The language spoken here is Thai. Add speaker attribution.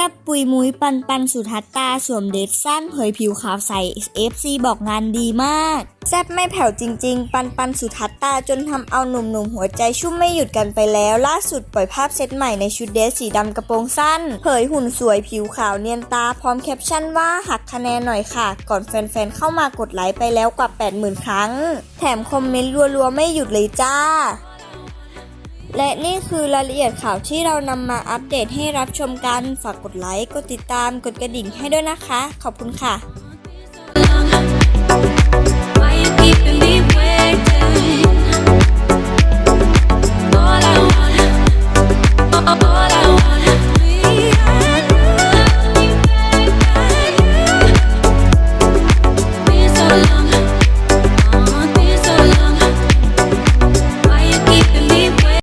Speaker 1: ซ่บปุยมุยปันปันสุทัตตาสวมเดรสสั้นเผยผิวขาวใส FC บอกงานดีมาก แซบไม่แผ่วจริง ๆ ปันปันสุทัตตาจนทำเอาหนุ่มๆหัวใจชุ่มไม่หยุดกันไปแล้ว ล่าสุดปล่อยภาพเซตใหม่ในชุดเดรสสีดำกระโปรงสั้น เผยหุ่นสวยผิวขาวเนียนตาพร้อมแคปชั่นว่าหักคะแนนหน่อยค่ะ ก่อนแฟนๆเข้ามากดไลค์ไปแล้วกว่า 80,000 ครั้ง แถมคอมเมนต์รัวๆไม่หยุดเลยจ้า และนี่คือรายละเอียดข่าวที่เรานำมาอัปเดตให้รับชมกัน ฝากกดไลค์ กดติดตาม กดกระดิ่งให้ด้วยนะคะ ขอบคุณค่ะ All I want